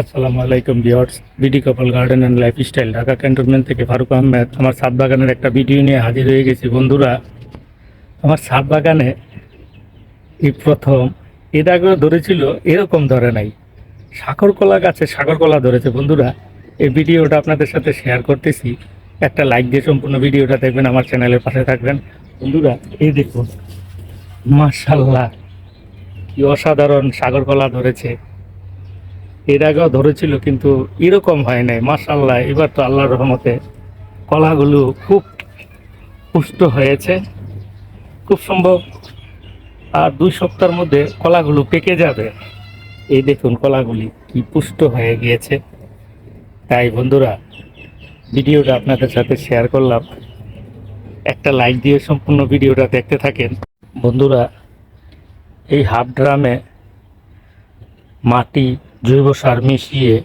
আসসালামু আলাইকুম viewers, BD কপাল garden and lifestyle, Dhaka cantonment থেকে ফারুক আহমেদ। আমার ছাদ বাগানের একটা ভিডিও নিয়ে হাজির হয়ে গেছি। বন্ধুরা, আমার ছাদ বাগানে এই প্রথম এর আগেও ধরেছিল, এরকম ধরে নাই। সাগর কলা গাছে সাগর কলা ধরেছে। বন্ধুরা, এই ভিডিওটা আপনাদের সাথে শেয়ার করতেছি। একটা লাইক দিয়ে সম্পূর্ণ ভিডিওটা দেখবেন, আমার চ্যানেলের পাশে থাকবেন। বন্ধুরা, এই দেখুন মার্শাল্লাহ কি অসাধারণ সাগর কলা ধরেছে। এর আগেও ধরেছিল, কিন্তু এরকম হয় নাই। মাসাল্লাহ এবার তো আল্লাহর রহমতে কলাগুলো খুব পুষ্ট হয়েছে। খুব সম্ভব। আর দুই সপ্তাহের মধ্যে কলাগুলো পেকে যাবে। এই দেখুন কলাগুলি কি পুষ্ট হয়ে গিয়েছে। তাই বন্ধুরা, ভিডিওটা আপনাদের সাথে শেয়ার করলাম। একটা লাইক দিয়ে সম্পূর্ণ ভিডিওটা দেখতে থাকেন। বন্ধুরা, এই হাফ ড্রামে মাটি জৈব সার মিশিয়ে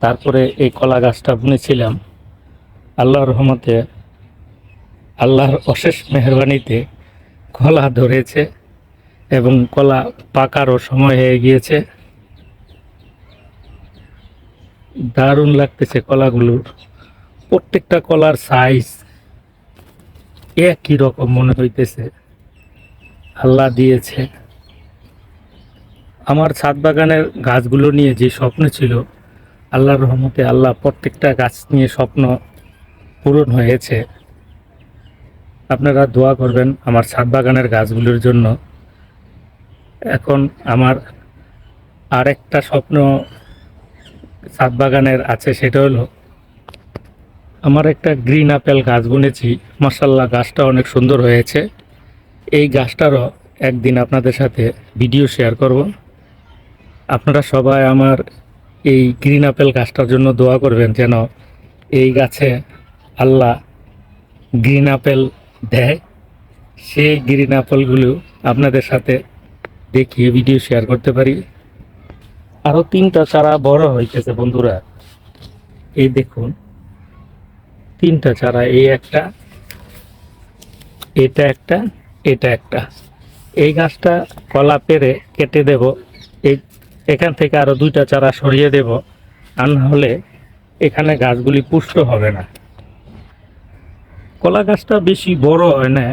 তারপরে এই কলা গাছটা বুনেছিলাম। আল্লাহর রহমতে আল্লাহর অশেষ মেহরবানিতে কলা ধরেছে এবং কলা পাকারও সময় হয়ে গিয়েছে। দারুণ লাগতেছে কলাগুলোর। প্রত্যেকটা কলার সাইজ একই রকম মনে হইতেছে। আল্লাহ দিয়েছে। আমার ছাদ বাগানের গাছগুলো নিয়ে যে স্বপ্ন ছিল, আল্লাহর রহমতে আল্লাহ প্রত্যেকটা গাছ নিয়ে স্বপ্ন পূরণ হয়েছে। আপনারা দোয়া করবেন আমার ছাদ বাগানের গাছগুলোর জন্য। এখন আমার আরেকটা স্বপ্ন ছাদ বাগানের আছে, সেটা হলো আমার একটা গ্রিন আপেল গাছ বুনেছি। মাসাল্লাহ গাছটা অনেক সুন্দর হয়েছে। এই গাছটারও একদিন আপনাদের সাথে ভিডিও শেয়ার করব। আপনারা সবাই আমার এই গ্রিন আপেল গাছটার জন্য দোয়া করবেন যেন এই গাছে আল্লাহ গ্রিন আপেল দেয়। সেই গ্রিন আপেলগুলো আপনাদের সাথে দেখিয়ে ভিডিও শেয়ার করতে পারি। আরও তিনটা চারা বড় হয়েছে বন্ধুরা। এই দেখুন, তিনটা চারা, এই একটা, এটা একটা এটা একটা। এই গাছটা কলা পেরে কেটে দেব। এখান থেকে আরও দুইটা চারা সরিয়ে দেব। আর না হলে এখানে গাছগুলি পুষ্ট হবে না। কলা গাছটা বেশি বড় হয় না।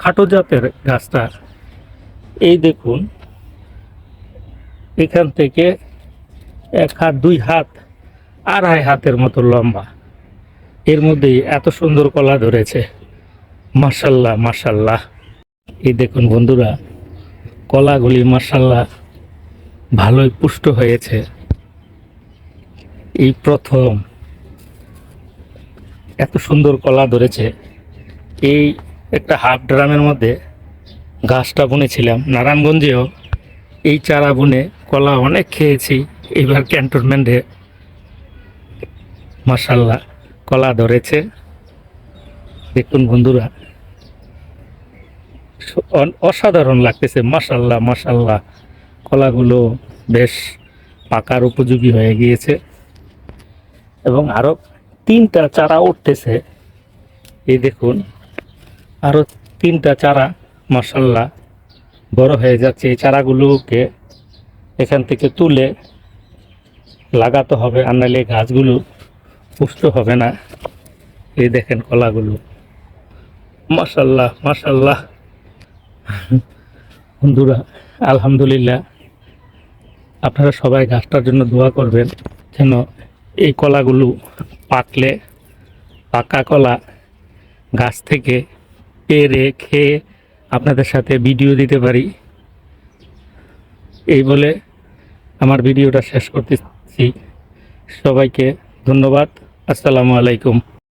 খাটো জাতের গাছটা। এই দেখুন, এখান থেকে এক হাত, দুই হাত, আড়াই হাতের মতো লম্বা। এর মধ্যেই এত সুন্দর কলা ধরেছে। মার্শাল্লাহ মার্শাল্লাহ এই দেখুন বন্ধুরা, কলাগুলি মার্শাল্লাহ ভালোই পুষ্ট হয়েছে। এই প্রথম এত সুন্দর কলা ধরেছে। এই একটা হাফ ড্রামের মধ্যে গাছটা বুনেছিলাম, নারায়ণগঞ্জেও। এই চারা বুনে কলা অনেক খেয়েছি, এবার ক্যান্টনমেন্টে। মার্শাল্লাহ কলা ধরেছে। দেখুন বন্ধুরা অসাধারণ লাগতেছে মাসাল্লাহ মাসাল্লাহ কলাগুলো বেশ পাকার উপযোগী হয়ে গিয়েছে। এবং আরও তিনটা চারা উঠতেছে। এই দেখুন আরও তিনটা চারা মাসাল্লাহ বড় হয়ে যাচ্ছে। এই চারাগুলোকে এখান থেকে তুলে লাগাতে হবে, আর নাহলে গাছগুলো পুষ্ট হবে না। এই দেখেন কলাগুলো। মাসাল্লাহ মাসাল্লাহ বন্ধুরা, আলহামদুলিল্লাহ। আপনারা সবাই গাছটার জন্য দোয়া করবেন যেন এই কলাগুলো পাকলে, পাকা কলা গাছ থেকে পেরে খেয়ে আপনাদের সাথে ভিডিও দিতে পারি। এই বলে আমার ভিডিওটা শেষ করতেছি। সবাইকে ধন্যবাদ। আসসালামু আলাইকুম।